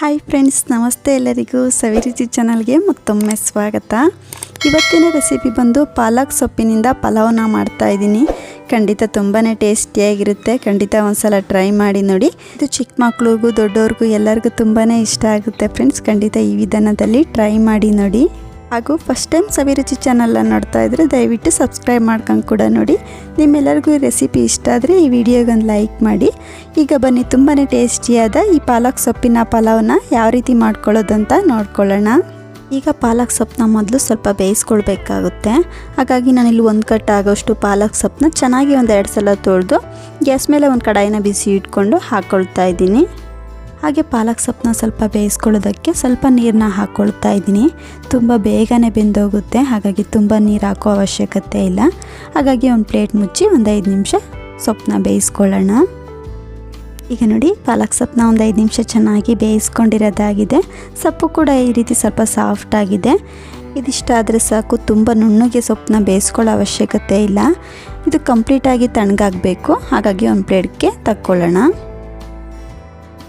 Hi friends ನಮಸ್ತೆ ಎಲ್ಲರಿಗೂ ಸವಿರುಚಿ ಚಾನಲ್ಗೆ ಮತ್ತೊಮ್ಮೆ ಸ್ವಾಗತ. ಇವತ್ತಿನ ರೆಸಿಪಿ ಬಂದು ಪಾಲಕ್ ಸೊಪ್ಪಿನಿಂದ ಪಲಾವ್ನ ಮಾಡ್ತಾ ಇದ್ದೀನಿ. ಖಂಡಿತ ತುಂಬಾ ಟೇಸ್ಟಿಯಾಗಿರುತ್ತೆ ಖಂಡಿತ ಒಂದ್ಸಲ ಟ್ರೈ ಮಾಡಿ ನೋಡಿ. ಇದು ಚಿಕ್ಕ ಮಕ್ಳಿಗೂ ದೊಡ್ಡವ್ರಿಗೂ ಎಲ್ಲರಿಗೂ ತುಂಬಾ ಇಷ್ಟ ಆಗುತ್ತೆ ಫ್ರೆಂಡ್ಸ್ ಖಂಡಿತ ಈ ವಿಧಾನದಲ್ಲಿ ಟ್ರೈ ಮಾಡಿ ನೋಡಿ. ಹಾಗೂ ಫಸ್ಟ್ ಟೈಮ್ ಸವಿರುಚಿ ಚಾನಲ್ನ ನೋಡ್ತಾ ಇದ್ರೆ ದಯವಿಟ್ಟು ಸಬ್ಸ್ಕ್ರೈಬ್ ಮಾಡ್ಕೊಂಡು ಕೂಡ ನೋಡಿ. ನಿಮ್ಮೆಲ್ಲರಿಗೂ ಈ ರೆಸಿಪಿ ಇಷ್ಟ ಆದರೆ ಈ ವಿಡಿಯೋಗೊಂದು ಲೈಕ್ ಮಾಡಿ. ಈಗ ಬನ್ನಿ ತುಂಬಾ ಟೇಸ್ಟಿಯಾದ ಈ ಪಾಲಕ್ ಸೊಪ್ಪಿನ ಪಲಾವ್ನ ಯಾವ ರೀತಿ ಮಾಡ್ಕೊಳ್ಳೋದು ಅಂತ ನೋಡ್ಕೊಳ್ಳೋಣ. ಈಗ ಪಾಲಕ್ ಸೊಪ್ಪನ್ನ ಮೊದಲು ಸ್ವಲ್ಪ ಬೇಯಿಸ್ಕೊಳ್ಬೇಕಾಗುತ್ತೆ. ಹಾಗಾಗಿ ನಾನಿಲ್ಲಿ ಒಂದು ಕಟ್ ಆಗೋಷ್ಟು ಪಾಲಕ್ ಸೊಪ್ಪನ್ನ ಚೆನ್ನಾಗಿ ಒಂದು ಎರಡು ಸಲ ತೊಳೆದು ಗ್ಯಾಸ್ ಮೇಲೆ ಒಂದು ಕಡಾಯಿನ ಬಿಸಿ ಇಟ್ಕೊಂಡು ಹಾಕ್ಕೊಳ್ತಾ ಇದ್ದೀನಿ. ಹಾಗೆ ಪಾಲಕ್ ಸೊಪ್ಪನ್ನ ಸ್ವಲ್ಪ ಬೇಯಿಸ್ಕೊಳ್ಳೋದಕ್ಕೆ ಸ್ವಲ್ಪ ನೀರನ್ನ ಹಾಕ್ಕೊಳ್ತಾ ಇದ್ದೀನಿ. ತುಂಬ ಬೇಗನೆ ಬೆಂದೋಗುತ್ತೆ, ಹಾಗಾಗಿ ತುಂಬ ನೀರು ಹಾಕೋ ಅವಶ್ಯಕತೆ ಇಲ್ಲ. ಹಾಗಾಗಿ ಒಂದು ಪ್ಲೇಟ್ ಮುಚ್ಚಿ ಒಂದು ಐದು ನಿಮಿಷ ಸೊಪ್ಪನ್ನ ಬೇಯಿಸ್ಕೊಳ್ಳೋಣ. ಈಗ ನೋಡಿ, ಪಾಲಕ್ ಸೊಪ್ಪನ್ನ ಒಂದು ಐದು ನಿಮಿಷ ಚೆನ್ನಾಗಿ ಬೇಯಿಸ್ಕೊಂಡಿರೋದಾಗಿದೆ. ಸೊಪ್ಪು ಕೂಡ ಈ ರೀತಿ ಸ್ವಲ್ಪ ಸಾಫ್ಟ್ ಆಗಿದೆ. ಇದಿಷ್ಟ ಆದರೆ ಸಾಕು, ತುಂಬ ನುಣ್ಣಗೆ ಸೊಪ್ಪನ್ನ ಬೇಯಿಸ್ಕೊಳ್ಳೋ ಅವಶ್ಯಕತೆ ಇಲ್ಲ. ಇದು ಕಂಪ್ಲೀಟಾಗಿ ತಣ್ಣಗಾಗಬೇಕು, ಹಾಗಾಗಿ ಒಂದು ಪ್ಲೇಟ್ಗೆ ತಕ್ಕೊಳ್ಳೋಣ.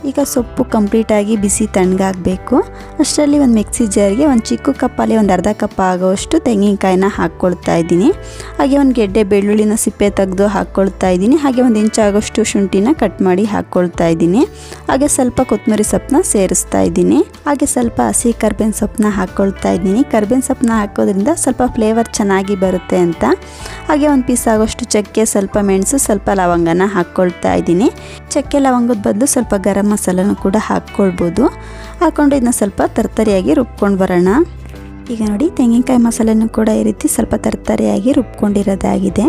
ಈಗ ಸೊಪ್ಪು ಕಂಪ್ಲೀಟಾಗಿ ಬಿಸಿ ತಣ್ಣಗಾಗಬೇಕು ಅಷ್ಟರಲ್ಲಿ ಒಂದು ಮಿಕ್ಸಿ ಜಾರ್ಗೆ ಒಂದು ಚಿಕ್ಕ ಕಪ್ಪಲ್ಲಿ ಒಂದು ಅರ್ಧ ಕಪ್ ಆಗೋಷ್ಟು ತೆಂಗಿನಕಾಯಿನ ಹಾಕ್ಕೊಳ್ತಾ ಇದ್ದೀನಿ. ಹಾಗೆ ಒಂದು ಗೆಡ್ಡೆ ಬೆಳ್ಳುಳ್ಳಿನ ಸಿಪ್ಪೆ ತೆಗೆದು ಹಾಕ್ಕೊಳ್ತಾ ಇದ್ದೀನಿ. ಹಾಗೆ ಒಂದು ಇಂಚ್ ಆಗೋಷ್ಟು ಶುಂಠಿನ ಕಟ್ ಮಾಡಿ ಹಾಕ್ಕೊಳ್ತಾ ಇದ್ದೀನಿ. ಹಾಗೆ ಸ್ವಲ್ಪ ಕೊತ್ತಂಬರಿ ಸೊಪ್ಪನ್ನ ಸೇರಿಸ್ತಾ ಇದ್ದೀನಿ. ಹಾಗೆ ಸ್ವಲ್ಪ ಹಸಿ ಕರ್ಬೇವಿನ ಸೊಪ್ಪನ್ನ ಹಾಕ್ಕೊಳ್ತಾ ಇದ್ದೀನಿ. ಕರ್ಬೇವಿನ ಸೊಪ್ಪನ್ನ ಹಾಕೋದ್ರಿಂದ ಸ್ವಲ್ಪ ಫ್ಲೇವರ್ ಚೆನ್ನಾಗಿ ಬರುತ್ತೆ ಅಂತ. ಹಾಗೆ ಒಂದು ಪೀಸ್ ಆಗೋಷ್ಟು ಚಕ್ಕೆ, ಸ್ವಲ್ಪ ಮೆಣಸು, ಸ್ವಲ್ಪ ಲವಂಗನ ಹಾಕ್ಕೊಳ್ತಾ ಇದ್ದೀನಿ. ಚಕ್ಕೆ, ಲವಂಗದ ಬದಲು ಸ್ವಲ್ಪ ಗರಂ ಮಸಾಲನೂ ಕೂಡ ಹಾಕ್ಕೊಳ್ಬೋದು. ಹಾಕ್ಕೊಂಡು ಇದನ್ನ ಸ್ವಲ್ಪ ತರ್ತರಿಯಾಗಿ ರುಬ್ಕೊಂಡು ಬರೋಣ. ಈಗ ನೋಡಿ, ತೆಂಗಿನಕಾಯಿ ಮಸಾಲೆನೂ ಕೂಡ ಈ ರೀತಿ ಸ್ವಲ್ಪ ತರ್ತರಿಯಾಗಿ ರುಬ್ಕೊಂಡಿರೋದಾಗಿದೆ.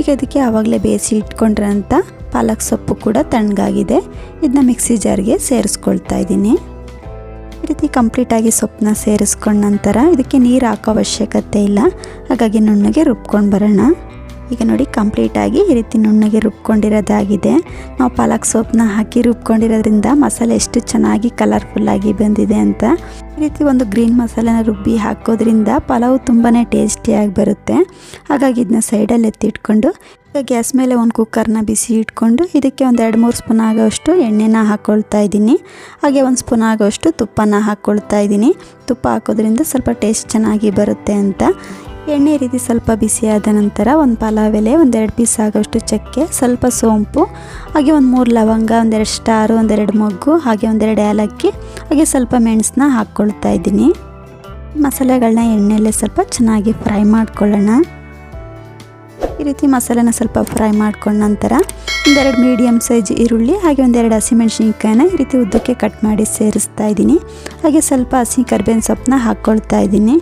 ಈಗ ಅದಕ್ಕೆ ಆವಾಗಲೇ ಬೇಯಿಸಿ ಇಟ್ಕೊಂಡಿರೋಂಥ ಪಾಲಕ್ ಸೊಪ್ಪು ಕೂಡ ತಣ್ಣಗಾಗಿದೆ. ಇದನ್ನ ಮಿಕ್ಸಿ ಜಾರ್ಗೆ ಸೇರಿಸ್ಕೊಳ್ತಾ ಇದ್ದೀನಿ. ಈ ರೀತಿ ಕಂಪ್ಲೀಟಾಗಿ ಸೊಪ್ಪನ್ನ ಸೇರಿಸ್ಕೊಂಡ ನಂತರ ಇದಕ್ಕೆ ನೀರು ಹಾಕೋ ಅವಶ್ಯಕತೆ ಇಲ್ಲ. ಹಾಗಾಗಿ ನುಣ್ಣಗೆ ರುಬ್ಕೊಂಡು ಬರೋಣ. ಈಗ ನೋಡಿ ಕಂಪ್ಲೀಟಾಗಿ ಈ ರೀತಿ ನುಣ್ಣಗೆ ರುಬ್ಕೊಂಡಿರೋದಾಗಿದೆ. ನಾವು ಪಾಲಕ್ ಸೋಪ್ನ ಹಾಕಿ ರುಬ್ಕೊಂಡಿರೋದ್ರಿಂದ ಮಸಾಲೆ ಎಷ್ಟು ಚೆನ್ನಾಗಿ ಕಲರ್ಫುಲ್ಲಾಗಿ ಬಂದಿದೆ ಅಂತ. ಈ ರೀತಿ ಒಂದು ಗ್ರೀನ್ ಮಸಾಲೆನ ರುಬ್ಬಿ ಹಾಕೋದ್ರಿಂದ ಪಲಾವ್ ತುಂಬಾ ಟೇಸ್ಟಿಯಾಗಿ ಬರುತ್ತೆ. ಹಾಗಾಗಿ ಇದನ್ನ ಸೈಡಲ್ಲಿ ಎತ್ತಿಟ್ಕೊಂಡು, ಈಗ ಗ್ಯಾಸ್ ಮೇಲೆ ಒಂದು ಕುಕ್ಕರ್ನ ಬಿಸಿ ಇಟ್ಕೊಂಡು ಇದಕ್ಕೆ ಒಂದು ಎರಡು ಮೂರು ಸ್ಪೂನ್ ಆಗೋಷ್ಟು ಎಣ್ಣೆನ ಹಾಕ್ಕೊಳ್ತಾ ಇದ್ದೀನಿ. ಹಾಗೆ ಒಂದು ಸ್ಪೂನ್ ಆಗೋಷ್ಟು ತುಪ್ಪನ ಹಾಕ್ಕೊಳ್ತಾ ಇದ್ದೀನಿ. ತುಪ್ಪ ಹಾಕೋದ್ರಿಂದ ಸ್ವಲ್ಪ ಟೇಸ್ಟ್ ಚೆನ್ನಾಗಿ ಬರುತ್ತೆ ಅಂತ. ಎಣ್ಣೆ ರೀತಿ ಸ್ವಲ್ಪ ಬಿಸಿಯಾದ ನಂತರ ಒಂದು ಪಲಾವ್ ಎಲೆ ಒಂದೆರಡು ಪೀಸ್ ಆಗೋಷ್ಟು ಚಕ್ಕೆ, ಸ್ವಲ್ಪ ಸೋಂಪು, ಹಾಗೆ ಒಂದು ಮೂರು ಲವಂಗ ಒಂದೆರಡು ಸ್ಟಾರು ಒಂದೆರಡು ಮೊಗ್ಗು, ಹಾಗೆ ಒಂದೆರಡು ಏಲಕ್ಕಿ, ಹಾಗೆ ಸ್ವಲ್ಪ ಮೆಣಸನ್ನ ಹಾಕ್ಕೊಳ್ತಾ ಇದ್ದೀನಿ. ಮಸಾಲೆಗಳನ್ನ ಎಣ್ಣೆಯಲ್ಲೇ ಸ್ವಲ್ಪ ಚೆನ್ನಾಗಿ ಫ್ರೈ ಮಾಡ್ಕೊಳ್ಳೋಣ. ಈ ರೀತಿ ಮಸಾಲೆನ ಸ್ವಲ್ಪ ಫ್ರೈ ಮಾಡ್ಕೊಂಡ ನಂತರ ಒಂದೆರಡು ಮೀಡಿಯಮ್ ಸೈಜ್ ಈರುಳ್ಳಿ, ಹಾಗೆ ಒಂದೆರಡು ಹಸಿಮೆಣ್ಸಿನ್ಕಾಯಿನ ಈ ರೀತಿ ಉದ್ದಕ್ಕೆ ಕಟ್ ಮಾಡಿ ಸೇರಿಸ್ತಾ ಇದ್ದೀನಿ. ಹಾಗೆ ಸ್ವಲ್ಪ ಹಸಿ ಕರ್ಬೇವಿನ ಸೊಪ್ಪನ್ನ ಹಾಕ್ಕೊಳ್ತಾ ಇದ್ದೀನಿ.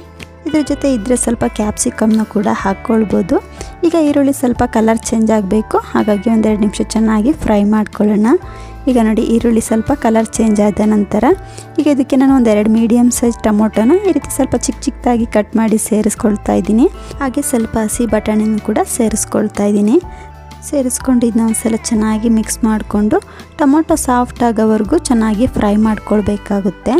ಇದ್ರ ಜೊತೆ ಇದ್ದರೆ ಸ್ವಲ್ಪ ಕ್ಯಾಪ್ಸಿಕಮ್ನ ಕೂಡ ಹಾಕ್ಕೊಳ್ಬೋದು ಈಗ ಈರುಳ್ಳಿ ಸ್ವಲ್ಪ ಕಲರ್ ಚೇಂಜ್ ಆಗಬೇಕು. ಹಾಗಾಗಿ ಒಂದೆರಡು ನಿಮಿಷ ಚೆನ್ನಾಗಿ ಫ್ರೈ ಮಾಡ್ಕೊಳ್ಳೋಣ. ಈಗ ನೋಡಿ ಈರುಳ್ಳಿ ಸ್ವಲ್ಪ ಕಲರ್ ಚೇಂಜ್ ಆದ ನಂತರ ಈಗ ಇದಕ್ಕೆ ನಾನು ಒಂದೆರಡು ಮೀಡಿಯಮ್ ಸೈಜ್ ಟೊಮೊಟೊನ ಈ ರೀತಿ ಸ್ವಲ್ಪ ಚಿಕ್ಕ ಚಿಕ್ಕದಾಗಿ ಕಟ್ ಮಾಡಿ ಸೇರಿಸ್ಕೊಳ್ತಾ ಇದ್ದೀನಿ. ಹಾಗೆ ಸ್ವಲ್ಪ ಹಸಿ ಬಟಾಣಿನೂ ಕೂಡ ಸೇರಿಸ್ಕೊಳ್ತಾ ಇದ್ದೀನಿ. ಸೇರಿಸ್ಕೊಂಡು ಇದನ್ನ ಒಂದ್ಸಲ ಚೆನ್ನಾಗಿ ಮಿಕ್ಸ್ ಮಾಡಿಕೊಂಡು ಟೊಮೊಟೊ ಸಾಫ್ಟ್ ಆಗೋವರೆಗೂ ಚೆನ್ನಾಗಿ ಫ್ರೈ ಮಾಡ್ಕೊಳ್ಬೇಕಾಗುತ್ತೆ.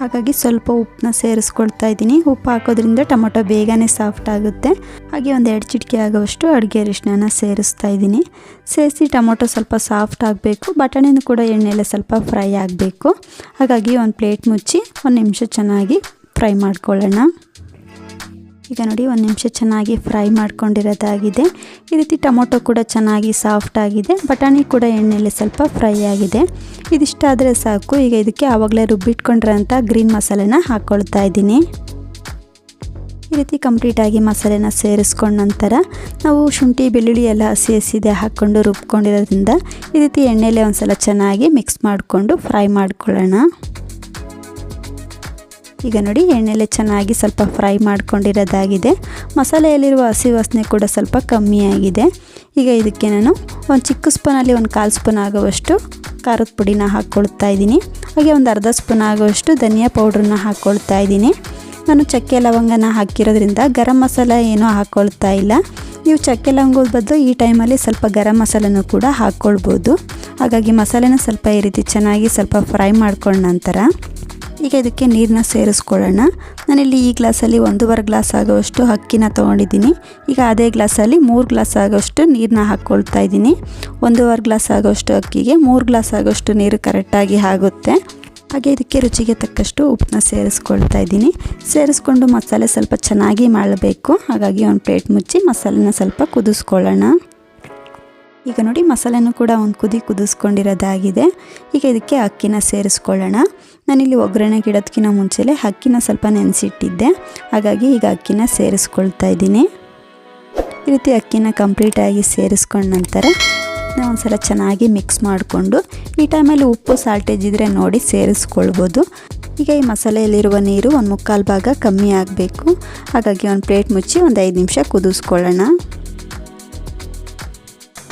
ಹಾಗಾಗಿ ಸ್ವಲ್ಪ ಉಪ್ಪನ್ನ ಸೇರಿಸ್ಕೊಳ್ತಾ ಇದ್ದೀನಿ. ಉಪ್ಪು ಹಾಕೋದ್ರಿಂದ ಟೊಮೊಟೊ ಬೇಗನೆ ಸಾಫ್ಟ್ ಆಗುತ್ತೆ. ಹಾಗೆ ಒಂದು ಎರಡು ಚಿಟಿಕೆ ಆಗೋವಷ್ಟು ಅಡುಗೆ ಅರಿಶಿನ ಸೇರಿಸ್ತಾ ಇದ್ದೀನಿ. ಸೇರಿಸಿ ಟೊಮೊಟೊ ಸ್ವಲ್ಪ ಸಾಫ್ಟ್ ಆಗಬೇಕು. ಬಟಾಣಿನೂ ಕೂಡ ಎಣ್ಣೆಲೆ ಸ್ವಲ್ಪ ಫ್ರೈ ಆಗಬೇಕು. ಹಾಗಾಗಿ ಒಂದು ಪ್ಲೇಟ್ ಮುಚ್ಚಿ ಒಂದು ನಿಮಿಷ ಚೆನ್ನಾಗಿ ಫ್ರೈ ಮಾಡ್ಕೊಳ್ಳೋಣ. ಈಗ ನೋಡಿ ಒಂದು ನಿಮಿಷ ಚೆನ್ನಾಗಿ ಫ್ರೈ ಮಾಡ್ಕೊಂಡಿರೋದಾಗಿದೆ. ಈ ರೀತಿ ಟೊಮೊಟೊ ಕೂಡ ಚೆನ್ನಾಗಿ ಸಾಫ್ಟ್ ಆಗಿದೆ. ಬಟಾಣಿ ಕೂಡ ಎಣ್ಣೆಯಲ್ಲಿ ಸ್ವಲ್ಪ ಫ್ರೈ ಆಗಿದೆ. ಇದಿಷ್ಟಾದರೆ ಸಾಕು. ಈಗ ಇದಕ್ಕೆ ಆವಾಗಲೇ ರುಬ್ಬಿಟ್ಕೊಂಡಿರೋಂಥ ಗ್ರೀನ್ ಮಸಾಲೆನ ಹಾಕ್ಕೊಳ್ತಾ ಇದ್ದೀನಿ. ಈ ರೀತಿ ಕಂಪ್ಲೀಟಾಗಿ ಮಸಾಲೆನ ಸೇರಿಸ್ಕೊಂಡ ನಂತರ ನಾವು ಶುಂಠಿ, ಬೆಳ್ಳುಳ್ಳಿ ಎಲ್ಲ ಹಸಿ ಹಸಿದೆ ಹಾಕ್ಕೊಂಡು ರುಬ್ಕೊಂಡಿರೋದ್ರಿಂದ ಈ ರೀತಿ ಎಣ್ಣೆಲೆ ಒಂದು ಸಲ ಚೆನ್ನಾಗಿ ಮಿಕ್ಸ್ ಮಾಡಿಕೊಂಡು ಫ್ರೈ ಮಾಡ್ಕೊಳ್ಳೋಣ. ಈಗ ನೋಡಿ, ಎಣ್ಣೆಲೆ ಚೆನ್ನಾಗಿ ಸ್ವಲ್ಪ ಫ್ರೈ ಮಾಡ್ಕೊಂಡಿರೋದಾಗಿದೆ. ಮಸಾಲೆಯಲ್ಲಿರುವ ಹಸಿ ವಾಸನೆ ಕೂಡ ಸ್ವಲ್ಪ ಕಮ್ಮಿಯಾಗಿದೆ ಈಗ ಇದಕ್ಕೆ ನಾನು ಒಂದು ಚಿಕ್ಕ ಸ್ಪೂನಲ್ಲಿ ಒಂದು ಕಾಲು ಸ್ಪೂನ್ ಆಗುವಷ್ಟು ಖಾರದ ಪುಡಿನ ಹಾಕ್ಕೊಳ್ತಾ ಇದ್ದೀನಿ. ಹಾಗೆ ಒಂದು ಅರ್ಧ ಸ್ಪೂನ್ ಆಗುವಷ್ಟು ಧನಿಯಾ ಪೌಡ್ರನ್ನ ಹಾಕ್ಕೊಳ್ತಾ ಇದ್ದೀನಿ. ನಾನು ಚಕ್ಕೆ ಲವಂಗನ ಹಾಕಿರೋದ್ರಿಂದ ಗರಂ ಮಸಾಲ ಏನೂ ಹಾಕ್ಕೊಳ್ತಾ ಇಲ್ಲ. ನೀವು ಚಕ್ಕೆ ಲವಂಗದ ಬದಲು ಈ ಟೈಮಲ್ಲಿ ಸ್ವಲ್ಪ ಗರಂ ಮಸಾಲನೂ ಕೂಡ ಹಾಕ್ಕೊಳ್ಬೋದು ಹಾಗಾಗಿ ಮಸಾಲೆನ ಸ್ವಲ್ಪ ಈ ರೀತಿ ಚೆನ್ನಾಗಿ ಸ್ವಲ್ಪ ಫ್ರೈ ಮಾಡ್ಕೊಂಡ ನಂತರ ಈಗ ಇದಕ್ಕೆ ನೀರನ್ನ ಸೇರಿಸ್ಕೊಳ್ಳೋಣ. ನಾನಿಲ್ಲಿ ಈ ಗ್ಲಾಸಲ್ಲಿ ಒಂದೂವರೆ ಗ್ಲಾಸ್ ಆಗೋಷ್ಟು ಅಕ್ಕಿನ ತೊಗೊಂಡಿದ್ದೀನಿ. ಈಗ ಅದೇ ಗ್ಲಾಸಲ್ಲಿ ಮೂರು ಗ್ಲಾಸ್ ಆಗೋಷ್ಟು ನೀರನ್ನ ಹಾಕ್ಕೊಳ್ತಾ ಇದ್ದೀನಿ. ಒಂದೂವರೆ ಗ್ಲಾಸ್ ಆಗೋಷ್ಟು ಅಕ್ಕಿಗೆ ಮೂರು ಗ್ಲಾಸ್ ಆಗೋಷ್ಟು ನೀರು ಕರೆಕ್ಟಾಗಿ ಆಗುತ್ತೆ. ಹಾಗೆ ಇದಕ್ಕೆ ರುಚಿಗೆ ತಕ್ಕಷ್ಟು ಉಪ್ಪನ್ನ ಸೇರಿಸ್ಕೊಳ್ತಾ ಇದ್ದೀನಿ. ಸೇರಿಸ್ಕೊಂಡು ಮಸಾಲೆ ಸ್ವಲ್ಪ ಚೆನ್ನಾಗಿ ಮಾಡಬೇಕು. ಹಾಗಾಗಿ ಒಂದು ಪ್ಲೇಟ್ ಮುಚ್ಚಿ ಮಸಾಲೆನ ಸ್ವಲ್ಪ ಕುದಿಸ್ಕೊಳ್ಳೋಣ. ಈಗ ನೋಡಿ ಮಸಾಲೆನೂ ಕೂಡ ಒಂದು ಕುದಿ ಕುದಿಸ್ಕೊಂಡಿರೋದಾಗಿದೆ. ಈಗ ಇದಕ್ಕೆ ಅಕ್ಕಿನ ಸೇರಿಸ್ಕೊಳ್ಳೋಣ. ನಾನಿಲ್ಲಿ ಒಗ್ಗರಣೆಗೆ ಇಡೋದಕ್ಕಿಂತ ಮುಂಚೆಲೆ ಅಕ್ಕಿನ ಸ್ವಲ್ಪ ನೆನೆಸಿಟ್ಟಿದ್ದೆ. ಹಾಗಾಗಿ ಈಗ ಅಕ್ಕಿನ ಸೇರಿಸ್ಕೊಳ್ತಾ ಇದ್ದೀನಿ. ಈ ರೀತಿ ಅಕ್ಕಿನ ಕಂಪ್ಲೀಟಾಗಿ ಸೇರಿಸ್ಕೊಂಡ ನಂತರ ಒಂದು ಸಲ ಚೆನ್ನಾಗಿ ಮಿಕ್ಸ್ ಮಾಡಿಕೊಂಡು ಈ ಟೈಮಲ್ಲಿ ಉಪ್ಪು, ಸಾಲ್ಟೇಜ್ ಇದ್ದರೆ ನೋಡಿ ಸೇರಿಸ್ಕೊಳ್ಬೋದು. ಈಗ ಈ ಮಸಾಲೆಯಲ್ಲಿರುವ ನೀರು ಒಂದು ಮುಕ್ಕಾಲು ಭಾಗ ಕಮ್ಮಿ ಆಗಬೇಕು. ಹಾಗಾಗಿ ಒಂದು ಪ್ಲೇಟ್ ಮುಚ್ಚಿ ಒಂದು ಐದು ನಿಮಿಷ ಕುದಿಸ್ಕೊಳ್ಳೋಣ.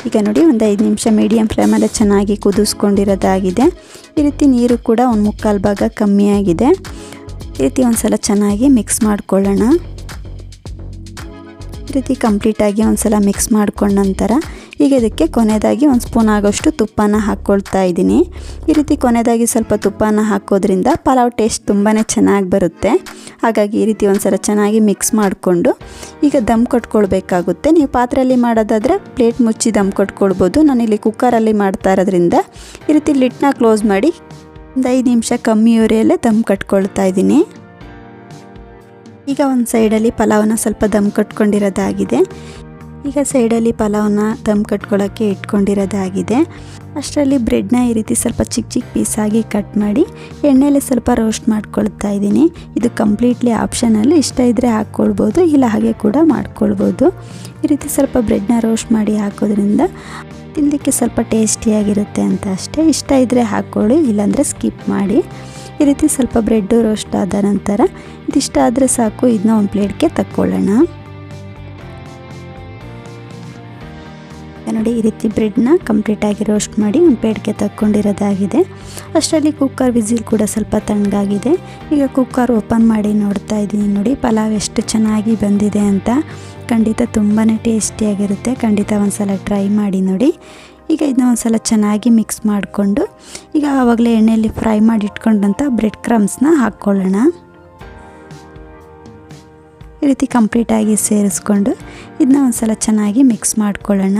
ಈಗ ನೋಡಿ ಒಂದು ಐದು ನಿಮಿಷ ಮೀಡಿಯಮ್ ಫ್ಲೇಮಲ್ಲಿ ಚೆನ್ನಾಗಿ ಕುದಿಸ್ಕೊಂಡಿರೋದಾಗಿದೆ. ಈ ರೀತಿ ನೀರು ಕೂಡ ಒಂದು ಮುಕ್ಕಾಲು ಭಾಗ ಕಮ್ಮಿಯಾಗಿದೆ ಈ ರೀತಿ ಒಂದು ಸಲ ಚೆನ್ನಾಗಿ ಮಿಕ್ಸ್ ಮಾಡ್ಕೊಳ್ಳೋಣ. ಈ ರೀತಿ ಕಂಪ್ಲೀಟಾಗಿ ಒಂದು ಸಲ ಮಿಕ್ಸ್ ಮಾಡ್ಕೊಂಡ ನಂತರ ಈಗ ಇದಕ್ಕೆ ಕೊನೆಯದಾಗಿ ಒಂದು ಸ್ಪೂನ್ ಆಗೋಷ್ಟು ತುಪ್ಪನ ಹಾಕ್ಕೊಳ್ತಾ ಇದ್ದೀನಿ. ಈ ರೀತಿ ಕೊನೆಯದಾಗಿ ಸ್ವಲ್ಪ ತುಪ್ಪನ ಹಾಕೋದ್ರಿಂದ ಪಲಾವ್ ಟೇಸ್ಟ್ ತುಂಬಾ ಚೆನ್ನಾಗಿ ಬರುತ್ತೆ. ಹಾಗಾಗಿ ಈ ರೀತಿ ಒಂದು ಚೆನ್ನಾಗಿ ಮಿಕ್ಸ್ ಮಾಡಿಕೊಂಡು ಈಗ ದಮ್ ಕೊಟ್ಕೊಳ್ಬೇಕಾಗುತ್ತೆ. ನೀವು ಪಾತ್ರೆಯಲ್ಲಿ ಮಾಡೋದಾದರೆ ಪ್ಲೇಟ್ ಮುಚ್ಚಿ ದಮ್ ಕೊಟ್ಕೊಳ್ಬೋದು. ಇಲ್ಲಿ ಕುಕ್ಕರಲ್ಲಿ ಮಾಡ್ತಾ ಇರೋದ್ರಿಂದ ಈ ರೀತಿ ಲಿಟ್ನ ಕ್ಲೋಸ್ ಮಾಡಿ ಒಂದು ಐದು ನಿಮಿಷ ಕಮ್ಮಿ ಉರಿಯಲ್ಲೇ ದಮ್ ಕಟ್ಕೊಳ್ತಾ ಇದ್ದೀನಿ. ಈಗ ಒಂದು ಸೈಡಲ್ಲಿ ಪಲಾವನ್ನ ಸ್ವಲ್ಪ ದಮ್ ಕಟ್ಕೊಂಡಿರೋದಾಗಿದೆ. ಈಗ ಸೈಡಲ್ಲಿ ಪಲಾವನ್ನ ದಮ್ ಕಟ್ಕೊಳ್ಳೋಕ್ಕೆ ಇಟ್ಕೊಂಡಿರೋದಾಗಿದೆ. ಅಷ್ಟರಲ್ಲಿ ಬ್ರೆಡ್ನ ಈ ರೀತಿ ಸ್ವಲ್ಪ ಚಿಕ್ಕ ಚಿಕ್ಕ ಪೀಸಾಗಿ ಕಟ್ ಮಾಡಿ ಎಣ್ಣೆಯಲ್ಲಿ ಸ್ವಲ್ಪ ರೋಸ್ಟ್ ಮಾಡ್ಕೊಳ್ತಾ ಇದ್ದೀನಿ. ಇದು ಕಂಪ್ಲೀಟ್ಲಿ ಆಪ್ಷನಲ್ಲಿ ಇಷ್ಟ ಇದ್ದರೆ ಹಾಕ್ಕೊಳ್ಬೋದು, ಇಲ್ಲ ಹಾಗೆ ಕೂಡ ಮಾಡ್ಕೊಳ್ಬೋದು. ಈ ರೀತಿ ಸ್ವಲ್ಪ ಬ್ರೆಡ್ನ ರೋಸ್ಟ್ ಮಾಡಿ ಹಾಕೋದ್ರಿಂದ ತಿನ್ನಲಿಕ್ಕೆ ಸ್ವಲ್ಪ ಟೇಸ್ಟಿಯಾಗಿರುತ್ತೆ ಅಂತ ಅಷ್ಟೇ. ಇಷ್ಟ ಇದ್ದರೆ ಹಾಕ್ಕೊಳ್ಳಿ, ಇಲ್ಲಾಂದರೆ ಸ್ಕಿಪ್ ಮಾಡಿ. ಈ ರೀತಿ ಸ್ವಲ್ಪ ಬ್ರೆಡ್ಡು ರೋಸ್ಟ್ ಆದ ನಂತರ ಇದಿಷ್ಟ ಆದರೆ ಸಾಕು ಇದನ್ನ ಒಂದು ಪ್ಲೇಟ್ಗೆ ತಕ್ಕೊಳ್ಳೋಣ. ನೋಡಿ ಈ ರೀತಿ ಬ್ರೆಡ್ನ ಕಂಪ್ಲೀಟಾಗಿ ರೋಸ್ಟ್ ಮಾಡಿ ಒಂದು ಪೇಟ್ಗೆ ತಕ್ಕೊಂಡಿರೋದಾಗಿದೆ. ಅಷ್ಟರಲ್ಲಿ ಕುಕ್ಕರ್ ವಿಸಿಲ್ ಕೂಡ ಸ್ವಲ್ಪ ತಣ್ಣಗಾಗಿದೆ. ಈಗ ಕುಕ್ಕರ್ ಓಪನ್ ಮಾಡಿ ನೋಡ್ತಾ ಇದ್ದೀನಿ ನೋಡಿ, ಪಲಾವ್ ಎಷ್ಟು ಚೆನ್ನಾಗಿ ಬಂದಿದೆ ಅಂತ. ಖಂಡಿತ ತುಂಬಾ ಟೇಸ್ಟಿಯಾಗಿರುತ್ತೆ. ಖಂಡಿತ ಒಂದ್ಸಲ ಟ್ರೈ ಮಾಡಿ ನೋಡಿ. ಈಗ ಇದನ್ನ ಒಂದ್ಸಲ ಚೆನ್ನಾಗಿ ಮಿಕ್ಸ್ ಮಾಡಿಕೊಂಡು, ಈಗ ಆವಾಗಲೇ ಎಣ್ಣೆಯಲ್ಲಿ ಫ್ರೈ ಮಾಡಿ ಇಟ್ಕೊಂಡಂಥ ಬ್ರೆಡ್ ಕ್ರಮ್ಸ್ನ ಹಾಕ್ಕೊಳ್ಳೋಣ. ಈ ರೀತಿ ಕಂಪ್ಲೀಟಾಗಿ ಸೇರಿಸ್ಕೊಂಡು, ಇದನ್ನ ಒಂದ್ಸಲ ಚೆನ್ನಾಗಿ ಮಿಕ್ಸ್ ಮಾಡ್ಕೊಳ್ಳೋಣ.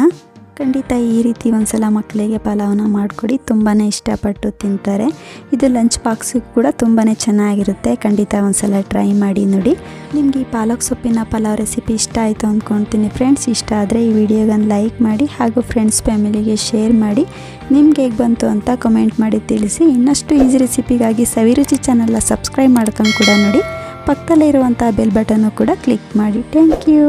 ಖಂಡಿತ ಈ ರೀತಿ ಒಂದ್ಸಲ ಮಕ್ಕಳಿಗೆ ಪಲಾವನ್ನ ಮಾಡಿಕೊಡಿ. ತುಂಬಾ ಇಷ್ಟಪಟ್ಟು ತಿಂತಾರೆ. ಇದು ಲಂಚ್ ಬಾಕ್ಸಿಗೆ ಕೂಡ ತುಂಬಾ ಚೆನ್ನಾಗಿರುತ್ತೆ. ಖಂಡಿತ ಒಂದ್ಸಲ ಟ್ರೈ ಮಾಡಿ ನೋಡಿ. ನಿಮಗೆ ಈ ಪಾಲಕ್ ಸೊಪ್ಪಿನ ಪಲಾವ್ ರೆಸಿಪಿ ಇಷ್ಟ ಆಯಿತು ಅಂದ್ಕೊಳ್ತೀನಿ ಫ್ರೆಂಡ್ಸ್ ಇಷ್ಟ ಆದರೆ ಈ ವಿಡಿಯೋಗನ್ನು ಲೈಕ್ ಮಾಡಿ ಹಾಗೂ ಫ್ರೆಂಡ್ಸ್ ಫ್ಯಾಮಿಲಿಗೆ ಶೇರ್ ಮಾಡಿ. ನಿಮ್ಗೆ ಹೇಗೆ ಬಂತು ಅಂತ ಕಮೆಂಟ್ ಮಾಡಿ ತಿಳಿಸಿ. ಇನ್ನಷ್ಟು ಈಸಿ ರೆಸಿಪಿಗಾಗಿ ಸವಿರುಚಿ ಚಾನಲ್ನ ಸಬ್ಸ್ಕ್ರೈಬ್ ಮಾಡ್ಕೊಂಡು ಕೂಡ ನೋಡಿ. ಪಕ್ಕದಲ್ಲೇ ಇರುವಂಥ ಬೆಲ್ ಬಟನ್ನು ಕೂಡ ಕ್ಲಿಕ್ ಮಾಡಿ. Thank you